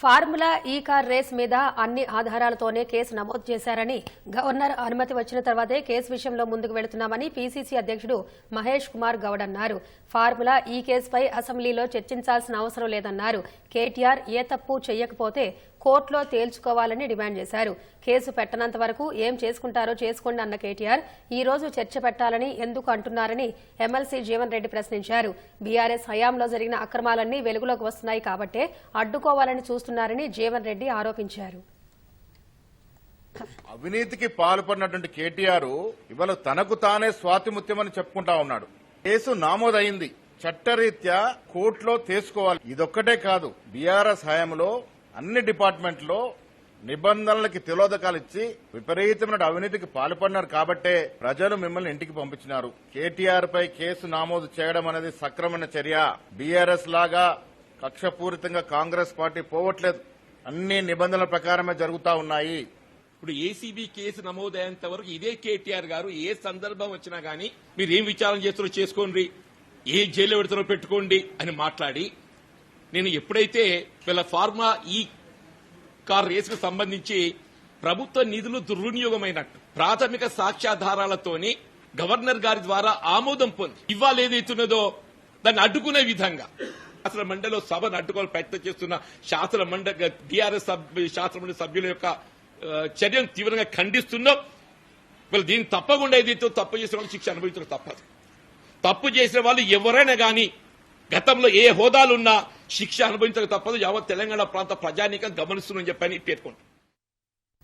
Formula ఈ car race మీద అన్ని ఆధారాలతోనే కేసు నమోదు చేశారని గవర్నర్ అనుమతి వచ్చిన తర్వాతే కేసు విషయంలో ముందుకు వెళుతున్నామని పీసీసీ అధ్యక్షుడు మహేష్ కుమార్ గౌడ్ అన్నారు. ఫార్ములా ఈ కేసుపై అసెంబ్లీలో చర్చించాల్సిన అవసరం లేదన్నారు. కేటీఆర్ ఏ తప్పు చేయకపోతే కోర్టులో తేల్చుకోవాలని డిమాండ్ చేశారు. కేసు పెట్టనంత వరకు ఏం చేసుకుంటారో చేసుకోండి అన్న కేటీఆర్ ఈ రోజు చర్చ పెట్టాలని ఎందుకు అంటున్నారని ఎమ్మెల్సీ జీవన్ రెడ్డి ప్రశ్నించారు. బీఆర్ఎస్ హయాంలో జరిగిన అక్రమాలన్నీ వెలుగులోకి వస్తున్నాయి కాబట్టే అడ్డుకోవాలని చూస్తున్నారని జీవన్ రెడ్డి ఆరోపించారు. అవినీతికి పాల్పడినటువంటి కేటీఆర్ ఇవాళ తనకు తానే స్వాతిముత్యమని చెప్పుకుంటా ఉన్నాడు. కేసు నామోదైంది. చట్టరీత్యా కోర్టులో తీసుకోవాలి. ఇదొక్కటే కాదు. బీఆర్ఎస్ హయాంలో అన్ని డిపార్ట్మెంట్లో నిబంధనలకి తిలోదకాలు ఇచ్చి విపరీతమైన అవినీతికి పాల్పడినారు కాబట్టే ప్రజలు మిమ్మల్ని ఇంటికి పంపించినారు. కేటీఆర్ పై కేసు నమోదు చేయడం అనేది సక్రమైన చర్య. బీఆర్ఎస్ లాగా కక్షపూరితంగా కాంగ్రెస్ పార్టీ పోవట్లేదు. అన్ని నిబంధనల ప్రకారమే జరుగుతా ఉన్నాయి. ఇప్పుడు ఏసీబీ కేసు నమోదయ్యేంత వరకు ఇదే కేటీఆర్ గారు ఏ సందర్భం వచ్చినా గానీ మీరు ఏం విచారణ చేస్తారో చేసుకోండి. ఏ జైల్లో పెడతారో పెట్టుకోండి అని మాట్లాడి నేను ఎప్పుడైతే వీళ్ళ ఫార్మా ఈ కార్ రేసుకు సంబంధించి ప్రభుత్వ నిధులు దుర్వినియోగమైనట్టు ప్రాథమిక సాక్ష్యాధారాలతోని గవర్నర్ గారి ద్వారా ఆమోదం పొంది ఇవాళ ఏదైతున్నదో దాన్ని అడ్డుకునే విధంగా. శాసన మండలిలో సభను అడ్డుకోవాలి ప్రయత్నం చేస్తున్న శాసన మండలి టీఆర్ఎస్ శాసన మండలి సభ్యుల యొక్క చర్యను తీవ్రంగా ఖండిస్తున్నాం. వీళ్ళు దీన్ని తప్పకుండా ఏదైతే తప్పు చేసిన వాళ్ళు శిక్ష అనుభవించడం తప్పదు. తప్పు చేసిన వాళ్ళు ఎవరైనా కానీ గతంలో ఏ హోదాలున్నా శిక్ష అనుభవించక తప్పదు. యావత్ తెలంగాణ ప్రాంత ప్రజానీకం గమనిస్తుందని చెప్పని పేర్కొంటారు